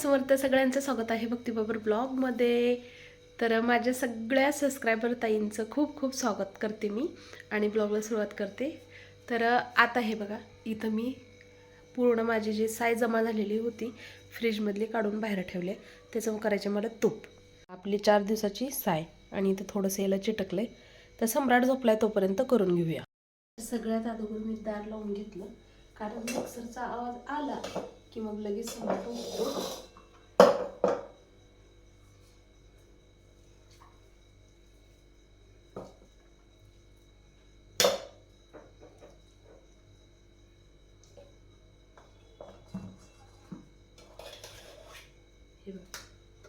समर्थ सगळ्यांचं स्वागत आहे भक्तीबाबर ब्लॉगमध्ये. तर माझ्या सगळ्या सबस्क्रायबर ताईंचं खूप खूप स्वागत करते मी आणि ब्लॉगला सुरुवात करते. तर आता हे बघा इथं मी पूर्ण माझी जी साय जमा झालेली होती फ्रीजमधली काढून बाहेर ठेवले. त्याचं करायचे मला तूप. आपली चार दिवसाची साय आणि इथं थोडंसं याला चिटकलं तर सम्राट झोपलाय तोपर्यंत करून घेऊया. सगळ्यात अगोदर मी दार लावून घेतलं. कारण मिक्सरचा आवाज आला की मग लगेच सम्राट उठतो.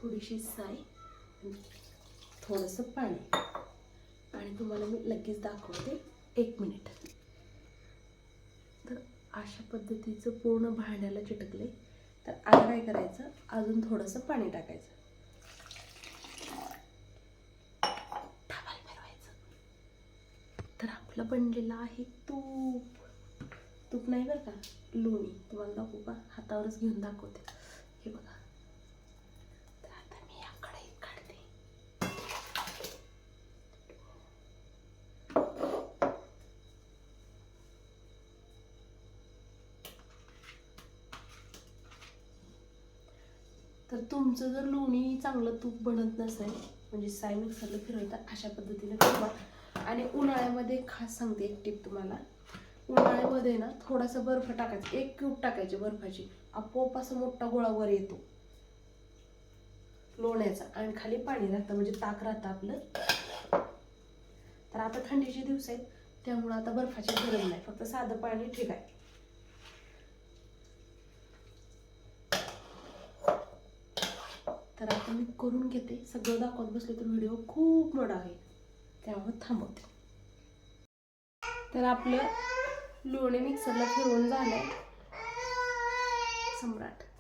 थोडीशी साय थोडंसं पाणी. आणि तुम्हाला मी लगेच दाखवते. एक मिनिट. तर अशा पद्धतीचं पूर्ण भांड्याला चिटकले. तर आता काय करायचं? अजून थोडंसं पाणी टाकायचं. तर आपलं बनलेलं आहे तूप. तूप नाही बरं का? लोणी. तुम्हाला दाखवू का? हातावरच घेऊन दाखवते. हे बघा. तर तुमचं जर लोणी चांगलं तूप बनत नसेल म्हणजे साय मिक्सरला फिरवता अशा पद्धतीने फिरवा आणि उन्हाळ्यामध्ये खास सांगते एक टिप तुम्हाला. उन्हाळ्यामध्ये ना थोडासा बर्फ टाकायचा एक क्यूब टाकायची बर्फाची. आपोआप असा मोठा गोळा वर येतो. लोण्याचा. आणि खाली पाणी राहतं म्हणजे ताक राहतं आपलं. तर आता थंडीचे दिवस आहेत त्यामुळे आता बर्फाची गरज नाही. फक्त साधं पाणी ठीक आहे. तर आता मी करून घेते. सगळं दाखवत बसले तर व्हिडिओ खूप मोठा आहे. त्यामुळे थांबवते. तर आपलं लोणे मिक्सरला फिरवून झालं सम्राट.